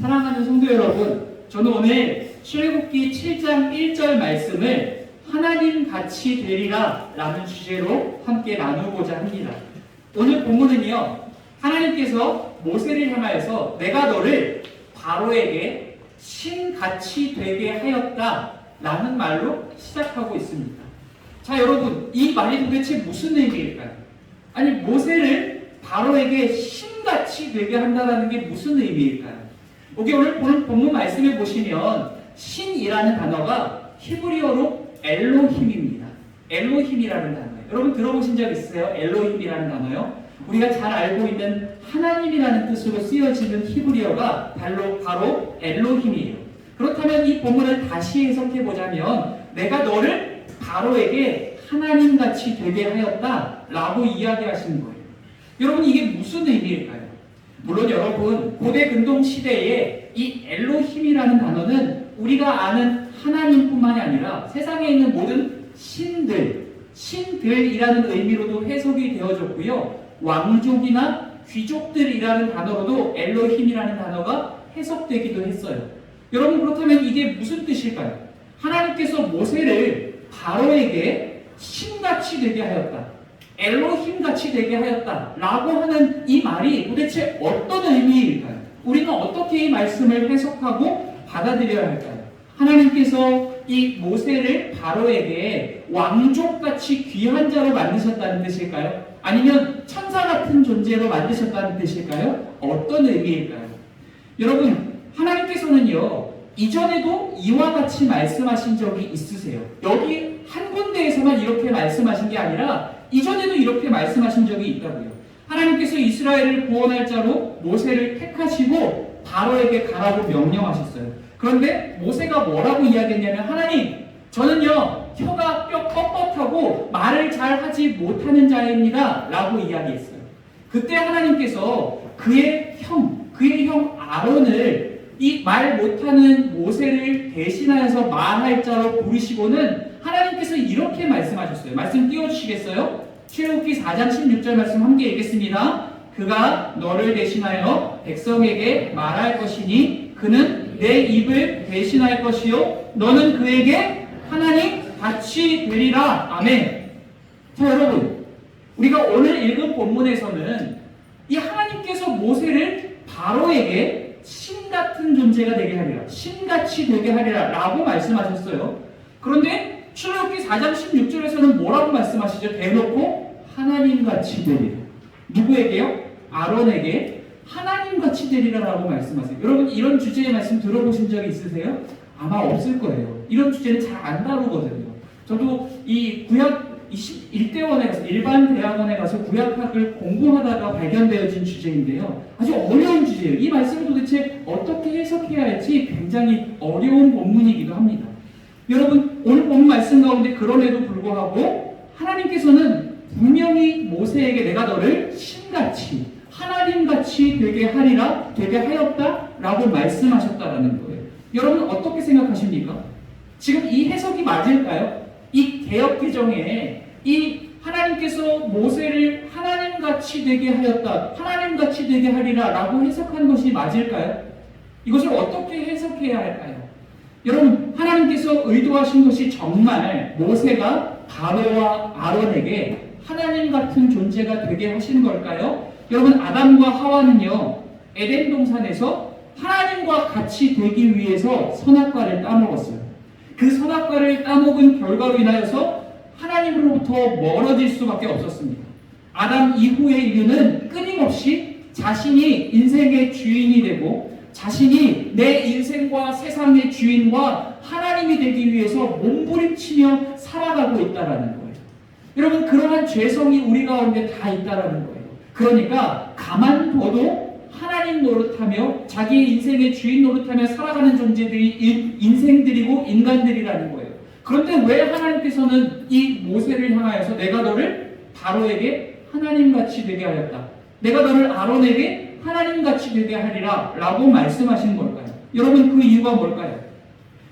사랑하는 성도 여러분, 저는 오늘 출애굽기 7장 1절 말씀을 하나님 같이 되리라 라는 주제로 함께 나누고자 합니다. 오늘 본문은요, 하나님께서 모세를 향하여서 내가 너를 바로에게 신같이 되게 하였다 라는 말로 시작하고 있습니다. 자, 여러분, 이 말이 도대체 무슨 의미일까요? 아니, 모세를 바로에게 신같이 되게 한다는 게 무슨 의미일까요? 여기 오늘 본- 본문 말씀에 보시면 신이라는 단어가 히브리어로 엘로힘입니다. 엘로힘이라는 단어예요. 여러분 들어보신 적 있으세요? 엘로힘이라는 단어요? 우리가 잘 알고 있는 하나님이라는 뜻으로 쓰여지는 히브리어가 바로, 바로 엘로힘이에요. 그렇다면 이 본문을 다시 해석해 보자면 내가 너를 바로에게 하나님같이 되게 하였다 라고 이야기하시는 거예요. 여러분 이게 무슨 의미일까요? 물론 여러분 고대 근동 시대에 이 엘로힘이라는 단어는 우리가 아는 하나님뿐만이 아니라 세상에 있는 모든 신들, 신들이라는 의미로도 해석이 되어졌고요. 왕족이나 귀족들이라는 단어로도 엘로힘이라는 단어가 해석되기도 했어요. 여러분 그렇다면 이게 무슨 뜻일까요? 하나님께서 모세를 바로에게 신같이 되게 하였다. 엘로힘 같이 되게 하였다. 라고 하는 이 말이 도대체 어떤 의미일까요? 우리는 어떻게 이 말씀을 해석하고 받아들여야 할까요? 하나님께서 이 모세를 바로에게 왕족같이 귀한 자로 만드셨다는 뜻일까요? 아니면 천사 같은 존재로 만드셨다는 뜻일까요? 어떤 의미일까요? 여러분, 하나님께서는요, 이전에도 이와 같이 말씀하신 적이 있으세요. 여기 한 군데에서만 이렇게 말씀하신 게 아니라 이전에도 이렇게 말씀하신 적이 있다고요. 하나님께서 이스라엘을 구원할 자로 모세를 택하시고 바로에게 가라고 명령하셨어요. 그런데 모세가 뭐라고 이야기했냐면 하나님, 저는요 혀가 뼈 뻣뻣하고 말을 잘 하지 못하는 자입니다. 라고 이야기했어요. 그때 하나님께서 그의 형, 그의 형 아론을 이 말 못하는 모세를 대신하여서 말할 자로 부르시고는 하나님께서 이렇게 말씀하셨어요. 말씀 띄워주시겠어요? 출애굽기 4장 16절 말씀 함께 읽겠습니다. 그가 너를 대신하여 백성에게 말할 것이니 그는 내 입을 대신할 것이요 너는 그에게 하나님 같이 되리라. 아멘. 자 여러분 우리가 오늘 읽은 본문에서는 이 하나님께서 모세를 바로에게 신 같은 존재가 되게 하리라. 신같이 되게 하리라. 라고 말씀하셨어요. 그런데 출애굽기 4장 16절에서는 뭐라고 말씀하시죠? 대놓고 하나님같이 되리라. 누구에게요? 아론에게 하나님같이 되리라라고 말씀하세요. 여러분 이런 주제의 말씀 들어보신 적이 있으세요? 아마 없을 거예요. 이런 주제는 잘 안 다루거든요. 저도 이 구약 21대원에 가서 일반 대학원에 가서 구약학을 공부하다가 발견되어진 주제인데요. 아주 어려운 주제예요. 이 말씀을 도대체 어떻게 해석해야 할지 굉장히 어려운 본문이기도 합니다. 여러분 오늘 본 말씀 가운데 그럼에도 불구하고 하나님께서는 분명히 모세에게 내가 너를 신같이 하나님같이 되게 하리라 되게 하였다 라고 말씀하셨다라는 거예요. 여러분 어떻게 생각하십니까? 지금 이 해석이 맞을까요? 이 개혁 개정에 이 하나님께서 모세를 하나님같이 되게 하였다, 하나님같이 되게 하리라 라고 해석하는 것이 맞을까요? 이것을 어떻게 해석해야 할까요? 여러분 하나님께서 의도하신 것이 정말 모세가 바로와 아론에게 하나님 같은 존재가 되게 하시는 걸까요? 여러분 아담과 하와는요 에덴 동산에서 하나님과 같이 되기 위해서 선악과를 따먹었어요. 그 선악과를 따먹은 결과로 인하여서 하나님으로부터 멀어질 수밖에 없었습니다. 아담 이후의 인류는 끊임없이 자신이 인생의 주인이 되고 자신이 내 인생과 세상의 주인과 하나님이 되기 위해서 몸부림치며 살아가고 있다라는 거예요. 여러분 그러한 죄성이 우리 가운데 다 있다라는 거예요. 그러니까 가만둬도 하나님 노릇하며 자기 인생의 주인 노릇하며 살아가는 존재들이 인- 인생들이고 인간들이라는 거예요. 그런데 왜 하나님께서는 이 모세를 향하여서 내가 너를 바로에게 하나님같이 되게 하였다. 내가 너를 아론에게 하나님같이 되게 하리라 라고 말씀하신 걸까요? 여러분 그 이유가 뭘까요?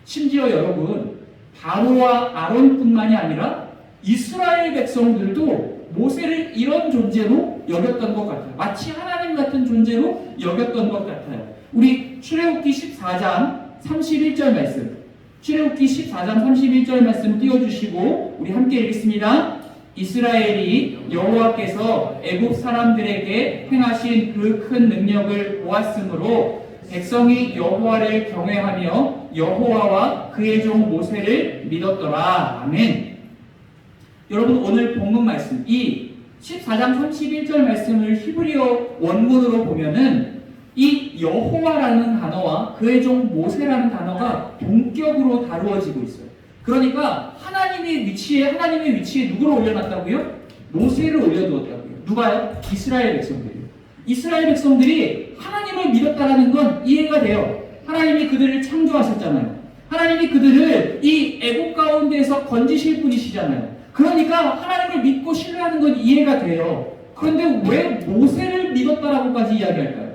심지어 여러분 바로와 아론뿐만이 아니라 이스라엘 백성들도 모세를 이런 존재로 여겼던 것 같아요. 마치 하나님 같은 존재로 여겼던 것 같아요. 우리 출애굽기 14장 31절 말씀. 출애굽기 14장 31절 말씀 띄워 주시고 우리 함께 읽겠습니다. 이스라엘이 여호와께서 애굽 사람들에게 행하신 그 큰 능력을 보았으므로 백성이 여호와를 경외하며 여호와와 그의 종 모세를 믿었더라. 아멘. 여러분 오늘 본문 말씀 이 14장 31절 말씀을 히브리어 원문으로 보면은 이 여호와라는 단어와 그의 종 모세라는 단어가 동격으로 다루어지고 있어요. 그러니까 하나님의 위치에 하나님의 위치에 누구를 올려놨다고요? 모세를 올려두었다고요. 누가요? 이스라엘 백성들이요. 이스라엘 백성들이 하나님을 믿었다라는 건 이해가 돼요. 하나님이 그들을 창조하셨잖아요. 하나님이 그들을 이 애국 가운데에서 건지실 분이시잖아요. 그러니까 하나님을 믿고 신뢰하는 건 이해가 돼요. 그런데 왜 모세를 믿었다라고까지 이야기할까요?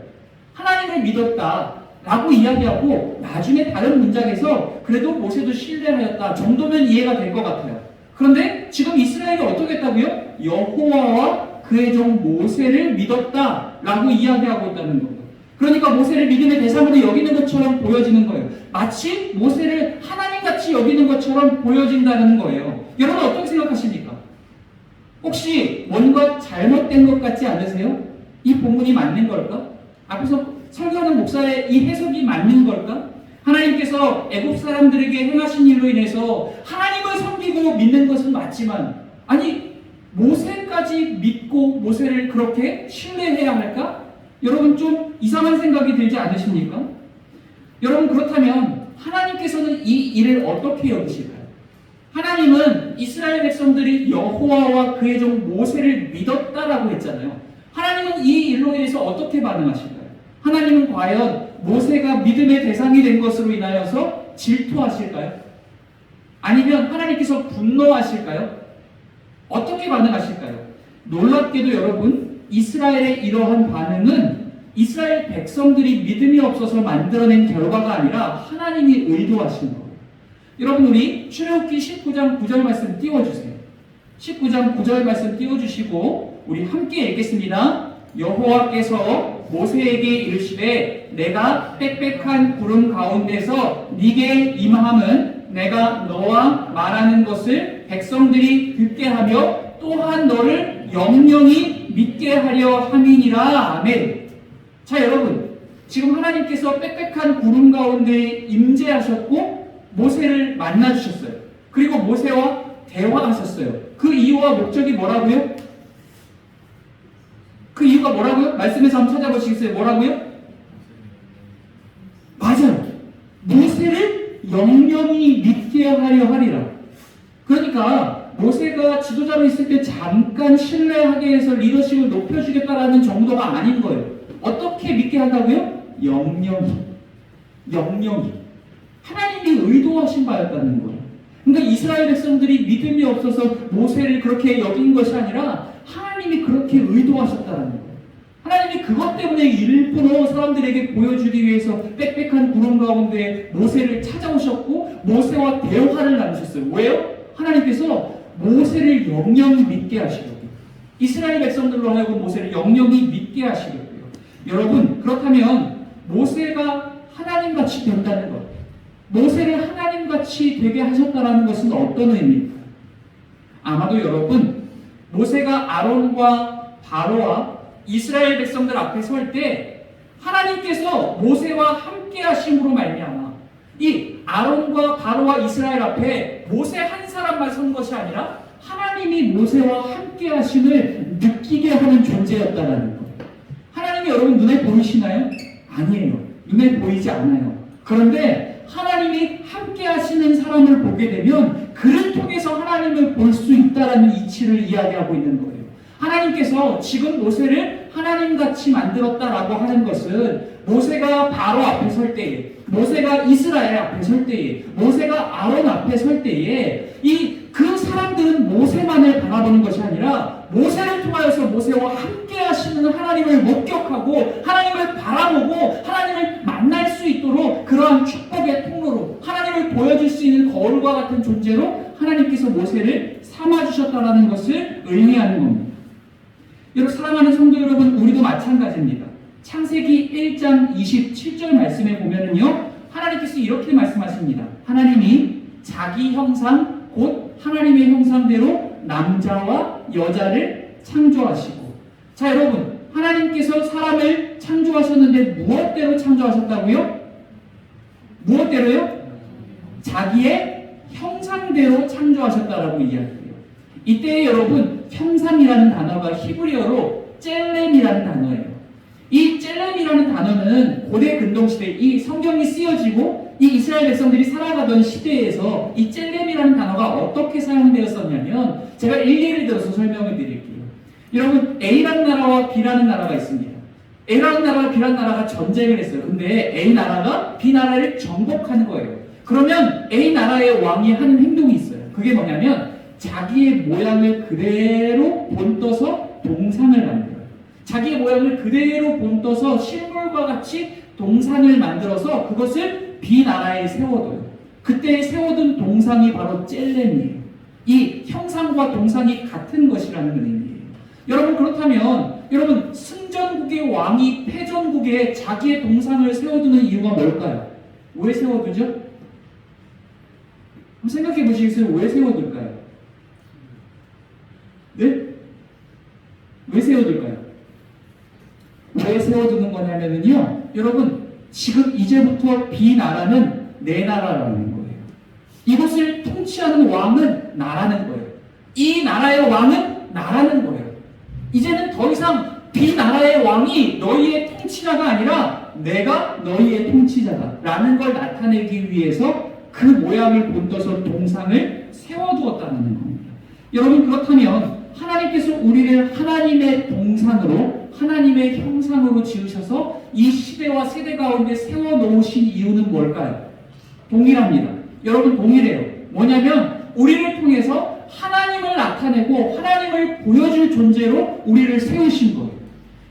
하나님을 믿었다 라고 이야기하고 나중에 다른 문장에서 그래도 모세도 신뢰하였다 정도면 이해가 될 것 같아요. 그런데 지금 이스라엘이 어떻게 했다고요? 여호와와 그의 종 모세를 믿었다 라고 이야기하고 있다는 거예요. 그러니까 모세를 믿음의 대상으로 여기는 것처럼 보여지는 거예요. 마치 모세를 하나님같이 여기는 것처럼 보여진다는 거예요. 여러분 어떻게 생각하십니까? 혹시 뭔가 잘못된 것 같지 않으세요? 이 본문이 맞는 걸까? 앞에서 설교하는 목사의 이 해석이 맞는 걸까? 하나님께서 애국 사람들에게 행하신 일로 인해서 하나님을 섬기고 믿는 것은 맞지만 아니 모세까지 믿고 모세를 그렇게 신뢰해야 할까? 여러분 좀 이상한 생각이 들지 않으십니까? 여러분 그렇다면 하나님께서는 이 일을 어떻게 여기실까요? 하나님은 이스라엘 백성들이 여호와와 그의 종 모세를 믿었다라고 했잖아요. 하나님은 이 일로 인해서 어떻게 반응하실까요? 하나님은 과연 모세가 믿음의 대상이 된 것으로 인하여서 질투하실까요? 아니면 하나님께서 분노하실까요? 어떻게 반응하실까요? 놀랍게도 여러분, 이스라엘의 이러한 반응은 이스라엘 백성들이 믿음이 없어서 만들어낸 결과가 아니라 하나님이 의도하신 거예요. 여러분, 우리 출애굽기 19장 9절 말씀 띄워주세요. 19장 9절 말씀 띄워주시고 우리 함께 읽겠습니다. 여호와께서 모세에게 이르시되 내가 빽빽한 구름 가운데서 네게 임함은 내가 너와 말하는 것을 백성들이 듣게 하며 또한 너를 영영히 믿게 하려 함이니라 아멘. 자 여러분 지금 하나님께서 빽빽한 구름 가운데 임재하셨고 모세를 만나 주셨어요. 그리고 모세와 대화하셨어요. 그 이유와 목적이 뭐라고요? 그 이유가 뭐라고요? 말씀에서 한번 찾아보시겠어요? 뭐라고요? 맞아요. 모세를 영영히 믿게 하려 하리라. 그러니까 모세가 지도자로 있을 때 잠깐 신뢰하게 해서 리더십을 높여주겠다라는 정도가 아닌 거예요. 어떻게 믿게 한다고요? 영영히. 영영히. 하나님이 의도하신 바였다는 거예요. 그러니까 이스라엘 백성들이 믿음이 없어서 모세를 그렇게 여긴 것이 아니라 하나님 이 그렇게 의도하셨다는 거예요. 하나님이 그것 때문에 일부러 사람들에게 보여주기 위해서 빽빽한 구름 가운데 모세를 찾아오셨고 모세와 대화를 나누셨어요. 왜요? 하나님께서 모세를 영영히 믿게 하시려고 이스라엘 백성들로 하여금 모세를 영영히 믿게 하시려고요. 여러분 그렇다면 모세가 하나님같이 된다는 것 모세를 하나님같이 되게 하셨다는 것은 어떤 의미입니까? 아마도 여러분 모세가 아론과 바로와 이스라엘 백성들 앞에 설 때 하나님께서 모세와 함께 하심으로 말미암아 이 아론과 바로와 이스라엘 앞에 모세 한 사람만 선 것이 아니라 하나님이 모세와 함께 하심을 느끼게 하는 존재였다라는 것. 하나님이 여러분 눈에 보이시나요? 아니에요. 눈에 보이지 않아요. 그런데 하나님이 함께 하시는 사람을 보게 되면 그를 통해서 하나님을 볼 수 있다라는 이치를 이야기하고 있는 거예요. 하나님께서 지금 모세를 하나님 같이 만들었다라고 하는 것은 모세가 바로 앞에 설 때에, 모세가 이스라엘 앞에 설 때에, 모세가 아론 앞에 설 때에 이 그 사람들은 모세만을 바라보는 것이 아니라 모세를 통하여서 모세와 함께 하시는 하나님을 목격하고 하나님을 바라보고 하나님을 만날 수 있도록 그러한 축복의 통로로 하나님을 보여줄 수 있는 거울과 같은 존재로 하나님께서 모세를 삼아주셨다라는 것을 의미하는 겁니다. 여러분 사랑하는 성도 여러분 우리도 마찬가지입니다. 창세기 1장 27절 말씀에 보면은요. 하나님께서 이렇게 말씀하십니다. 하나님이 자기 형상 곧 하나님의 형상대로 남자와 여자를 창조하시고 자 여러분 하나님께서 사람을 창조하셨는데 무엇대로 창조하셨다고요? 무엇대로요? 자기의 형상대로 창조하셨다라고 이야기해요. 이때 여러분 형상이라는 단어가 히브리어로 젤렘이라는 단어예요. 이 젤렘이라는 단어는 고대 근동 시대 이 성경이 쓰여지고 이 이스라엘 백성들이 살아가던 시대에서 이 젤렘이라는 단어가 어떻게 사용되었었냐면 제가 일례를 들어서 설명을 드릴게요. 여러분 A라는 나라와 B라는 나라가 있습니다. A라는 나라와 B라는 나라가 전쟁을 했어요. 근데 A 나라가 B 나라를 정복하는 거예요. 그러면 A 나라의 왕이 하는 행동이 있어요. 그게 뭐냐면 자기의 모양을 그대로 본떠서 동상을 만들어요. 자기의 모양을 그대로 본떠서 실물과 같이 동상을 만들어서 그것을 B 나라에 세워둬요. 그때 세워둔 동상이 바로 젤렘이에요. 이 형상과 동상이 같은 것이라는 의미예요. 여러분 그렇다면 여러분 승전국의 왕이 패전국에 자기의 동상을 세워두는 이유가 뭘까요? 왜 세워두죠? 생각해 보시겠어요? 왜 세워둘까요? 네? 왜 세워둘까요? 왜 세워두는 거냐면요. 여러분, 지금 이제부터 비나라는 내 나라라는 거예요. 이곳을 통치하는 왕은 나라는 거예요. 이 나라의 왕은 나라는 거예요. 이제는 더 이상 비나라의 왕이 너희의 통치자가 아니라 내가 너희의 통치자다 라는 걸 나타내기 위해서 그 모양을 본떠서 동상을 세워두었다는 겁니다. 여러분 그렇다면 하나님께서 우리를 하나님의 동상으로 하나님의 형상으로 지으셔서 이 시대와 세대 가운데 세워놓으신 이유는 뭘까요? 동일합니다. 여러분 동일해요. 뭐냐면 우리를 통해서 하나님을 나타내고 하나님을 보여줄 존재로 우리를 세우신 거예요.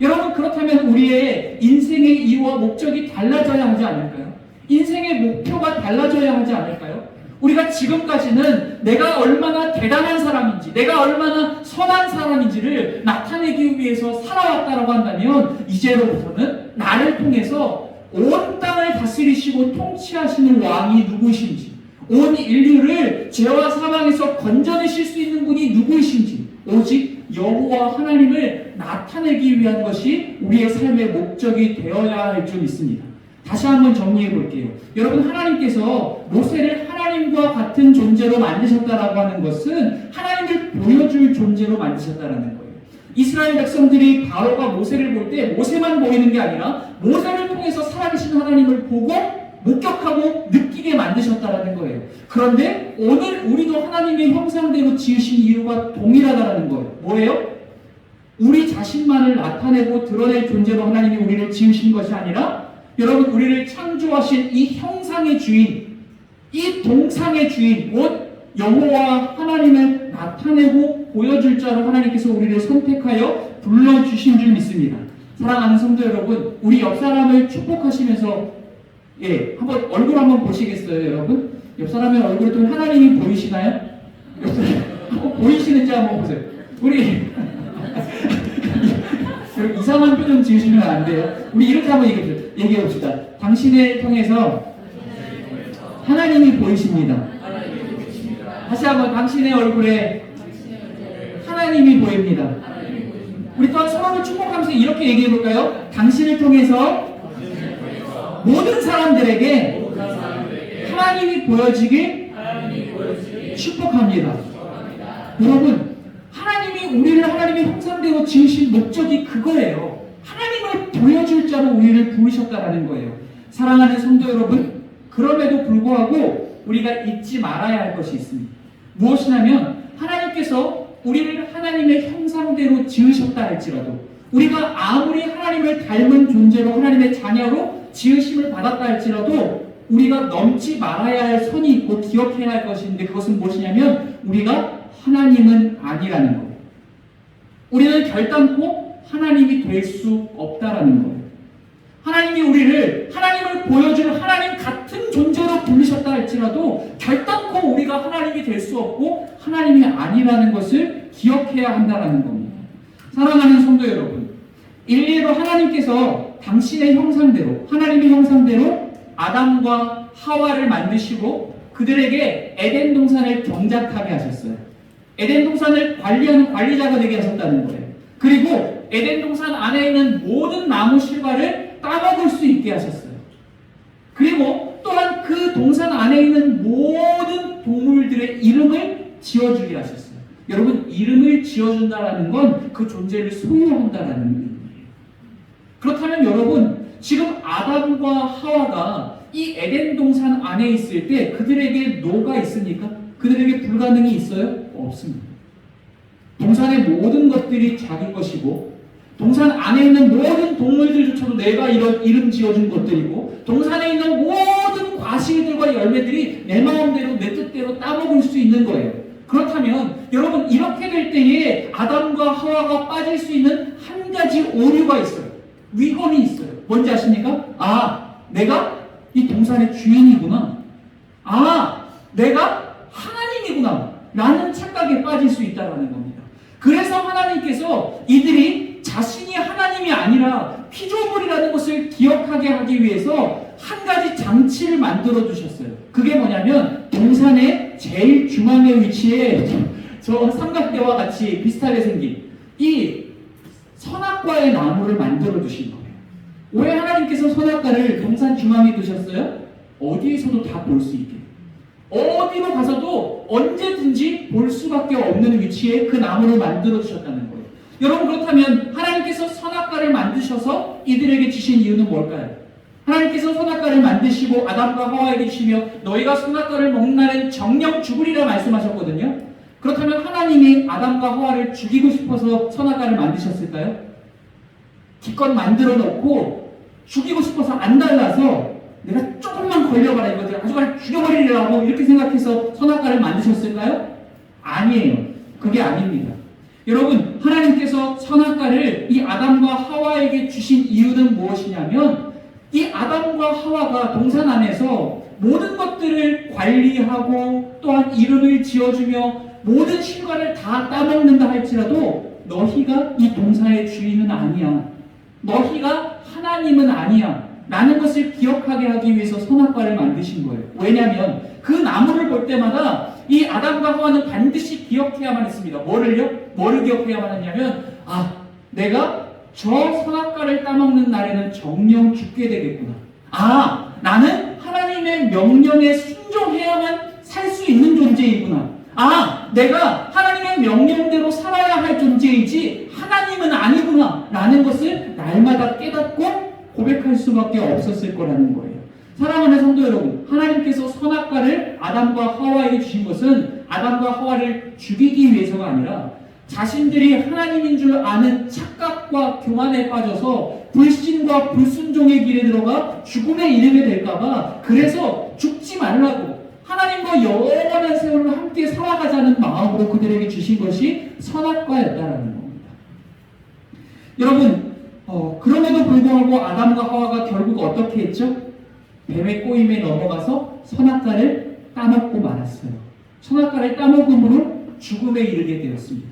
여러분 그렇다면 우리의 인생의 이유와 목적이 달라져야 하지 않을까요? 인생의 목표가 달라져야 하지 않을까요? 우리가 지금까지는 내가 얼마나 대단한 사람인지, 내가 얼마나 선한 사람인지를 나타내기 위해서 살아왔다라고 한다면, 이제로부터는 나를 통해서 온 땅을 다스리시고 통치하시는 왕이 누구신지, 온 인류를 죄와 사망에서 건져내실 수 있는 분이 누구이신지, 오직 여호와 하나님을 나타내기 위한 것이 우리의 삶의 목적이 되어야 할 줄 믿습니다. 다시 한번 정리해 볼게요. 여러분 하나님께서 모세를 하나님과 같은 존재로 만드셨다라고 하는 것은 하나님을 보여줄 존재로 만드셨다라는 거예요. 이스라엘 백성들이 바로가 모세를 볼 때 모세만 보이는 게 아니라 모세를 통해서 살아계신 하나님을 보고 목격하고 느끼게 만드셨다라는 거예요. 그런데 오늘 우리도 하나님의 형상대로 지으신 이유가 동일하다라는 거예요. 뭐예요? 우리 자신만을 나타내고 드러낼 존재로 하나님이 우리를 지으신 것이 아니라 여러분 우리를 창조하신 이 형상의 주인, 이 동상의 주인, 곧 여호와 하나님을 나타내고 보여줄 자로 하나님께서 우리를 선택하여 불러주신 줄 믿습니다. 사랑하는 성도 여러분, 우리 옆 사람을 축복하시면서 예, 한번 얼굴 한번 보시겠어요, 여러분? 옆 사람의 얼굴에 좀 하나님이 보이시나요? 꼭 보이시는지 한번 보세요. 우리 이상한 표정 지으시면 안 돼요. 우리 이렇게 한번 얘기해, 얘기해 봅시다. 당신을 통해서 하나님이 보이십니다. 다시 한번 당신의 얼굴에 하나님이 보입니다. 우리 또한 서로를 축복하면서 이렇게 얘기해 볼까요? 당신을 통해서 모든 사람들에게 하나님이 보여지길 축복합니다. 여러분, 하나님이 우리를 하나님의 형상대로 지으신 목적이 그거예요. 하나님을 보여줄 자로 우리를 부르셨다라는 거예요. 사랑하는 성도 여러분, 그럼에도 불구하고 우리가 잊지 말아야 할 것이 있습니다. 무엇이냐면 하나님께서 우리를 하나님의 형상대로 지으셨다 할지라도 우리가 아무리 하나님을 닮은 존재로 하나님의 자녀로 지으심을 받았다 할지라도 우리가 넘지 말아야 할 선이 있고 기억해야 할 것인데 그것은 무엇이냐면 우리가 하나님은 아니라는 거예요. 우리는 결단코 하나님이 될 수 없다라는 거예요. 하나님이 우리를 하나님을 보여주는 하나님 같은 존재로 부르셨다 할지라도 결단코 우리가 하나님이 될 수 없고 하나님이 아니라는 것을 기억해야 한다는 겁니다. 사랑하는 성도 여러분, 일례로 하나님께서 당신의 형상대로 하나님의 형상대로 아담과 하와를 만드시고 그들에게 에덴 동산을 경작하게 하셨어요. 에덴 동산을 관리하는 관리자가 되게 하셨다는 거예요. 그리고 에덴 동산 안에 있는 모든 나무 실과를 따먹을 수 있게 하셨어요. 그리고 또한 그 동산 안에 있는 모든 동물들의 이름을 지어주게 하셨어요. 여러분, 이름을 지어준다라는 건 그 존재를 소유한다라는 의미예요. 그렇다면 여러분, 지금 아담과 하와가 이 에덴 동산 안에 있을 때 그들에게 노가 있습니까? 그들에게 불가능이 있어요? 없습니다. 동산의 모든 것들이 자기 것이고 동산 안에 있는 모든 동물들조차도 내가 이런 이름 지어준 것들이고 동산에 있는 모든 과실들과 열매들이 내 마음대로 내 뜻대로 따먹을 수 있는 거예요. 그렇다면 여러분 이렇게 될 때에 아담과 하와가 빠질 수 있는 한 가지 오류가 있어요. 위험이 있어요. 뭔지 아십니까? 아, 내가 이 동산의 주인이구나. 아, 내가 하나님이구나. 라는 착각에 빠질 수 있다는 겁니다. 그래서 하나님께서 이들이 자신이 하나님이 아니라 피조물이라는 것을 기억하게 하기 위해서 한 가지 장치를 만들어 주셨어요. 그게 뭐냐면 동산의 제일 중앙에 위치해 저 삼각대와 같이 비슷하게 생긴 이 선악과의 나무를 만들어 주신 거예요. 왜 하나님께서 선악과를 동산 중앙에 두셨어요? 어디에서도 다 볼 수 있게. 어디로 가서도 언제든지 볼 수밖에 없는 위치에 그 나무를 만들어 주셨다는 거예요. 여러분 그렇다면 하나님께서 선악과를 만드셔서 이들에게 주신 이유는 뭘까요? 하나님께서 선악과를 만드시고 아담과 하와에게 주시며 너희가 선악과를 먹는 날엔 정령 죽으리라 말씀하셨거든요. 그렇다면 하나님이 아담과 하와를 죽이고 싶어서 선악과를 만드셨을까요? 기껏 만들어 놓고 죽이고 싶어서 안 달라서 내가 조금만 걸려봐라 이거들 아주 그냥 죽여버리려고 이렇게 생각해서 선악과를 만드셨을까요? 아니에요. 그게 아닙니다. 여러분 하나님께서 선악과를 이 아담과 하와에게 주신 이유는 무엇이냐면 이 아담과 하와가 동산 안에서 모든 것들을 관리하고 또한 이름을 지어주며 모든 실과를 다 따먹는다 할지라도 너희가 이 동산의 주인은 아니야. 너희가 하나님은 아니야. 라는 것을 기억하게 하기 위해서 선악과를 만드신 거예요. 왜냐하면 그 나무를 볼 때마다 이 아담과 하와는 반드시 기억해야만 했습니다. 뭐를요? 뭐를 기억해야만 했냐면 아 내가 저 선악과를 따먹는 날에는 정령 죽게 되겠구나. 아 나는 하나님의 명령에 순종해야만 살 수 있는 존재이구나. 아 내가 하나님의 명령대로 살아야 할 존재이지 하나님은 아니구나. 라는 것을 날마다 깨닫고 고백할 수밖에 없었을 거라는 거예요. 사랑하는 성도 여러분, 하나님께서 선악과를 아담과 하와에게 주신 것은 아담과 하와를 죽이기 위해서가 아니라 자신들이 하나님인 줄 아는 착각과 교만에 빠져서 불신과 불순종의 길에 들어가 죽음에 이르게 될까봐 그래서 죽지 말라고 하나님과 영원한 세월을 함께 살아가자는 마음으로 그들에게 주신 것이 선악과였다라는 겁니다. 여러분, 어, 그럼에도 불구하고 아담과 하와가 결국 어떻게 했죠? 뱀의 꼬임에 넘어가서 선악과를 따먹고 말았어요. 선악과를 따먹음으로 죽음에 이르게 되었습니다.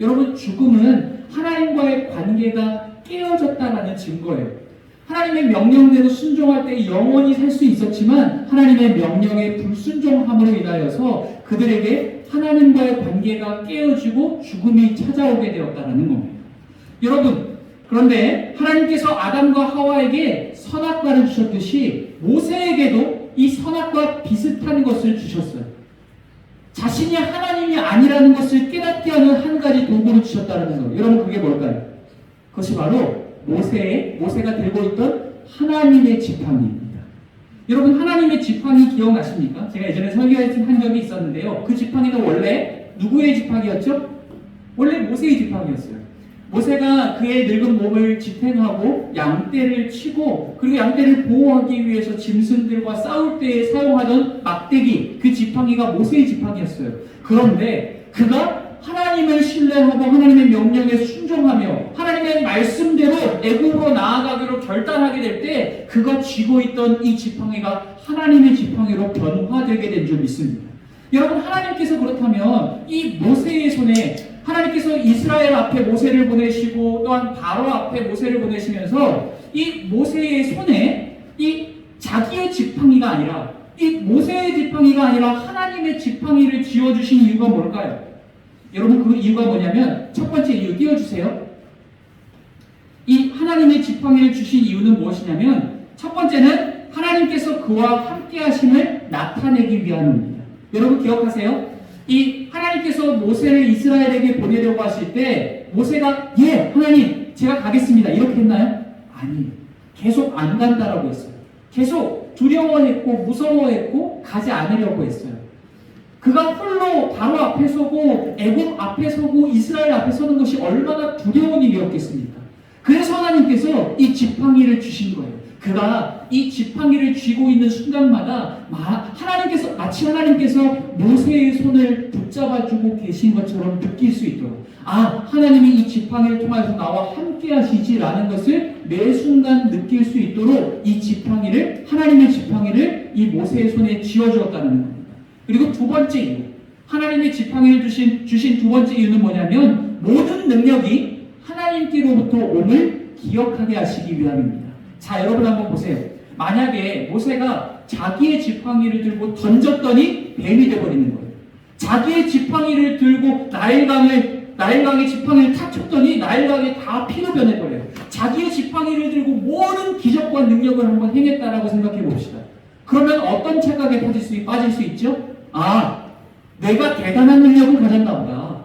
여러분, 죽음은 하나님과의 관계가 깨어졌다라는 증거예요. 하나님의 명령대로 순종할 때 영원히 살 수 있었지만 하나님의 명령에 불순종함으로 인하여서 그들에게 하나님과의 관계가 깨어지고 죽음이 찾아오게 되었다라는 겁니다. 여러분, 그런데 하나님께서 아담과 하와에게 선악과를 주셨듯이 모세에게도 이 선악과 비슷한 것을 주셨어요. 자신이 하나님이 아니라는 것을 깨닫게 하는 한 가지 도구를 주셨다는 거예요. 여러분 그게 뭘까요? 그것이 바로 모세의 모세가 들고 있던 하나님의 지팡이입니다. 여러분 하나님의 지팡이 기억나십니까? 제가 예전에 설교한 적이 있었는데요. 그 지팡이는 원래 누구의 지팡이였죠? 원래 모세의 지팡이였어요. 모세가 그의 늙은 몸을 지탱하고 양떼를 치고 그리고 양떼를 보호하기 위해서 짐승들과 싸울 때에 사용하던 막대기 그 지팡이가 모세의 지팡이였어요. 그런데 그가 하나님을 신뢰하고 하나님의 명령에 순종하며 하나님의 말씀대로 애굽으로 나아가기로 결단하게 될 때 그가 쥐고 있던 이 지팡이가 하나님의 지팡이로 변화되게 된 줄 믿습니다. 여러분 하나님께서 그렇다면 이 모세의 손에 하나님께서 이스라엘 앞에 모세를 보내시고 또한 바로 앞에 모세를 보내시면서 이 모세의 손에 이 자기의 지팡이가 아니라 이 모세의 지팡이가 아니라 하나님의 지팡이를 쥐어주신 이유가 뭘까요? 여러분 그 이유가 뭐냐면 첫 번째 이유 띄워주세요. 이 하나님의 지팡이를 주신 이유는 무엇이냐면 첫 번째는 하나님께서 그와 함께 하심을 나타내기 위함입니다. 여러분 기억하세요? 이 하나님께서 모세를 이스라엘에게 보내려고 하실 때 모세가 예 하나님 제가 가겠습니다 이렇게 했나요? 아니에요. 계속 안 간다라고 했어요. 계속 두려워했고 무서워했고 가지 않으려고 했어요. 그가 홀로 바로 앞에 서고 애굽 앞에 서고 이스라엘 앞에 서는 것이 얼마나 두려운 일이었겠습니까? 그래서 하나님께서 이 지팡이를 주신 거예요. 그가 이 지팡이를 쥐고 있는 순간마다 마- 하나님께서 마치 하나님께서 모세의 손을 붙잡아주고 계신 것처럼 느낄 수 있도록 아 하나님이 이 지팡이를 통해서 나와 함께 하시지라는 것을 매 순간 느낄 수 있도록 이 지팡이를 하나님의 지팡이를 이 모세의 손에 쥐어주었다는 겁니다. 그리고 두 번째 이유 하나님의 지팡이를 주신 주신 두 번째 이유는 뭐냐면 모든 능력이 하나님께로부터 옴을 기억하게 하시기 위함입니다. 자, 여러분 한번 보세요. 만약에 모세가 자기의 지팡이를 들고 던졌더니 뱀이 되어버리는 거예요. 자기의 지팡이를 들고 나일강을 나일강의 지팡이를 탁 쳤더니 나일강이 다 피로 변해버려요. 자기의 지팡이를 들고 모든 기적과 능력을 한번 행했다라고 생각해 봅시다. 그러면 어떤 착각에 빠질 수, 빠질 수 있죠? 아, 내가 대단한 능력을 가졌나 보다.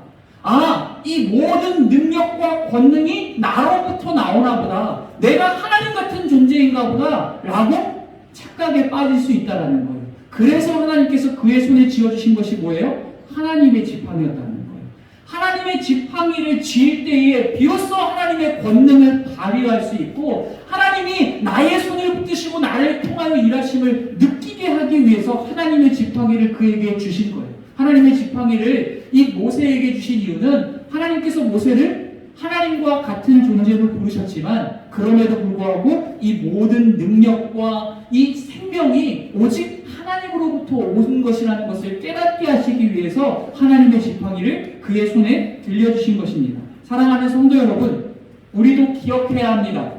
아, 이 모든 능력과 권능이 나로부터 나오나 보다. 내가 하나님 같은 존재인가 보다. 라고 착각에 빠질 수 있다라는 거예요. 그래서 하나님께서 그의 손에 쥐어주신 것이 뭐예요? 하나님의 지팡이였다는 거예요. 하나님의 지팡이를 쥐일 때에 비로소 하나님의 권능을 발휘할 수 있고 하나님이 나의 손을 붙드시고 나를 통하여 일하심을 느끼게 하기 위해서 하나님의 지팡이를 그에게 주신 거예요. 하나님의 지팡이를 이 모세에게 주신 이유는 하나님께서 모세를 하나님과 같은 존재로 부르셨지만 그럼에도 불구하고 이 모든 능력과 이 생명이 오직 하나님으로부터 온 것이라는 것을 깨닫게 하시기 위해서 하나님의 지팡이를 그의 손에 들려주신 것입니다. 사랑하는 성도 여러분, 우리도 기억해야 합니다.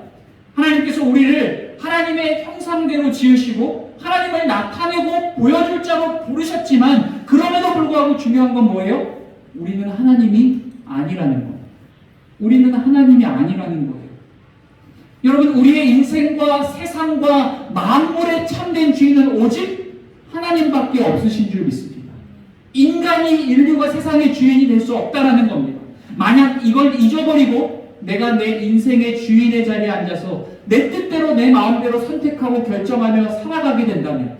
하나님께서 우리를 하나님의 형상대로 지으시고 하나님을 나타내고 보여줄 자로 부르셨지만 그럼에도 불구하고 중요한 건 뭐예요? 우리는 하나님이 아니라는 거예요. 우리는 하나님이 아니라는 거예요. 여러분 우리의 인생과 세상과 만물의 참된 주인은 오직 하나님밖에 없으신 줄 믿습니다. 인간이 인류가 세상의 주인이 될 수 없다라는 겁니다. 만약 이걸 잊어버리고 내가 내 인생의 주인의 자리에 앉아서 내 뜻대로 내 마음대로 선택하고 결정하며 살아가게 된다면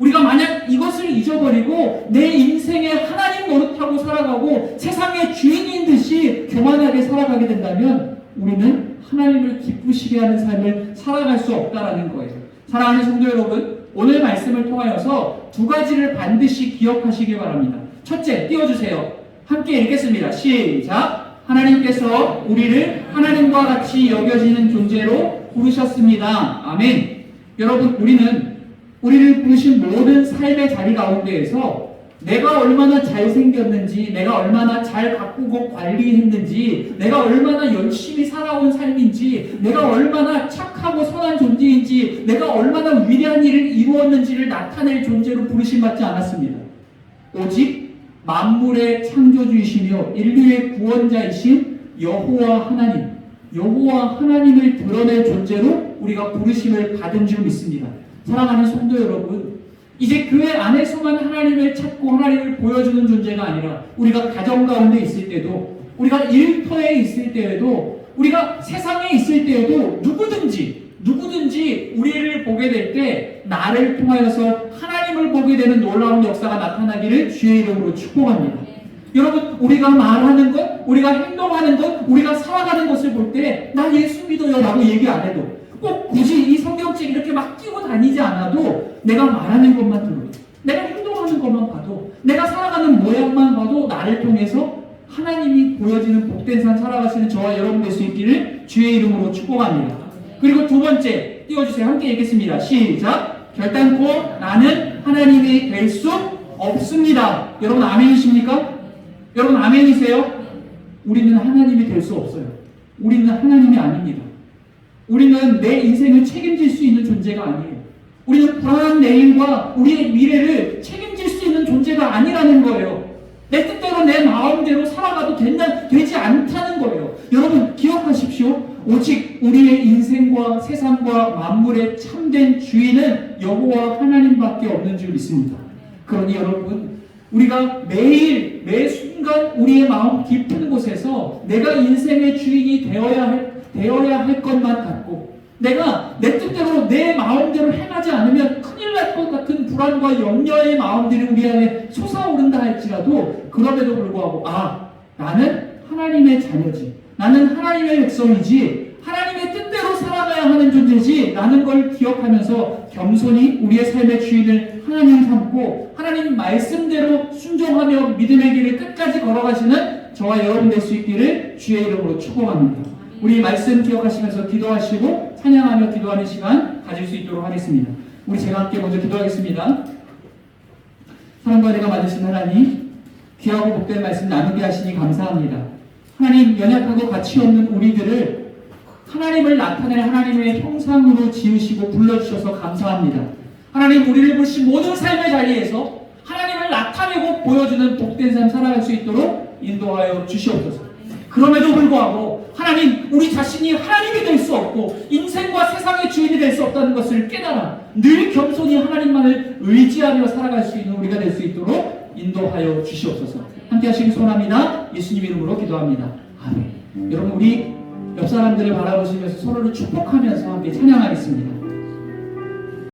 우리가 만약 이것을 잊어버리고 내 인생에 하나님 노릇하고 살아가고 세상의 주인인 듯이 교만하게 살아가게 된다면 우리는 하나님을 기쁘시게 하는 삶을 살아갈 수 없다라는 거예요. 사랑하는 성도 여러분, 오늘 말씀을 통하여서 두 가지를 반드시 기억하시기 바랍니다. 첫째, 띄워주세요. 함께 읽겠습니다. 시작. 하나님께서 우리를 하나님과 같이 여겨지는 존재로 부르셨습니다. 아멘. 여러분, 우리는 우리를 부르신 모든 삶의 자리 가운데에서 내가 얼마나 잘생겼는지, 내가 얼마나 잘 가꾸고 관리했는지, 내가 얼마나 열심히 살아온 삶인지, 내가 얼마나 착하고 선한 존재인지, 내가 얼마나 위대한 일을 이루었는지를 나타낼 존재로 부르심받지 않았습니다. 오직 만물의 창조주이시며 인류의 구원자이신 여호와 하나님, 여호와 하나님을 드러낼 존재로 우리가 부르심을 받은 줄 믿습니다. 사랑하는 성도 여러분, 이제 교회 안에서만 하나님을 찾고 하나님을 보여주는 존재가 아니라 우리가 가정 가운데 있을 때도 우리가 일터에 있을 때에도 우리가 세상에 있을 때에도 누구든지 누구든지 우리를 보게 될 때 나를 통하여서 하나님을 보게 되는 놀라운 역사가 나타나기를 주의 이름으로 축복합니다. 여러분 우리가 말하는 것, 우리가 행동하는 것, 우리가 살아가는 것을 볼 때 나 예수 믿어요라고 얘기 안 해도 꼭 굳이 이 성경책 이렇게 막 끼고 다니지 않아도 내가 말하는 것만 들어도 내가 행동하는 것만 봐도 내가 살아가는 모양만 봐도 나를 통해서 하나님이 보여지는 복된 삶 살아가시는 저와 여러분 될 수 있기를 주의 이름으로 축복합니다. 그리고 두 번째 띄워주세요. 함께 읽겠습니다. 시작. 결단코 나는 하나님이 될 수 없습니다. 여러분 아멘이십니까? 여러분 아멘이세요? 우리는 하나님이 될 수 없어요. 우리는 하나님이 아닙니다. 우리는 내 인생을 책임질 수 있는 존재가 아니에요. 우리는 불안한 내일과 우리의 미래를 책임질 수 있는 존재가 아니라는 거예요. 내 뜻대로 내 마음대로 살아가도 된다, 되지 않다는 거예요. 여러분 기억하십시오. 오직 우리의 인생과 세상과 만물의 참된 주인은 여호와 하나님밖에 없는 줄 믿습니다. 그러니 여러분 우리가 매일 매 순간 우리의 마음 깊은 곳에서 내가 인생의 주인이 되어야 할 되어야 할 것만 갖고 내가 내 뜻대로 내 마음대로 행하지 않으면 큰일 날 것 같은 불안과 염려의 마음들이 우리 안에 솟아오른다 할지라도 그럼에도 불구하고 아 나는 하나님의 자녀지. 나는 하나님의 백성이지. 하나님의 뜻대로 살아가야 하는 존재지. 라는 걸 기억하면서 겸손히 우리의 삶의 주인을 하나님 삼고 하나님 말씀대로 순종하며 믿음의 길을 끝까지 걸어가시는 저와 여러분 될 수 있기를 주의 이름으로 축복합니다. 우리 말씀 기억하시면서 기도하시고 찬양하며 기도하는 시간 가질 수 있도록 하겠습니다. 우리 제가 함께 먼저 기도하겠습니다. 사랑과 내가 받으신 하나님, 귀하고 복된 말씀 나누게 하시니 감사합니다. 하나님, 연약하고 가치 없는 우리들을 하나님을 나타낼 하나님의 형상으로 지으시고 불러주셔서 감사합니다. 하나님, 우리를 보신 모든 삶의 자리에서 하나님을 나타내고 보여주는 복된 삶 살아갈 수 있도록 인도하여 주시옵소서. 그럼에도 불구하고 하나님 우리 자신이 하나님이 될 수 없고 인생과 세상의 주인이 될 수 없다는 것을 깨달아 늘 겸손히 하나님만을 의지하며 살아갈 수 있는 우리가 될 수 있도록 인도하여 주시옵소서. 함께 하시기 소원합니다. 예수님 이름으로 기도합니다. 아멘. 여러분 우리 옆 사람들을 바라보시면서 서로를 축복하면서 함께 찬양하겠습니다.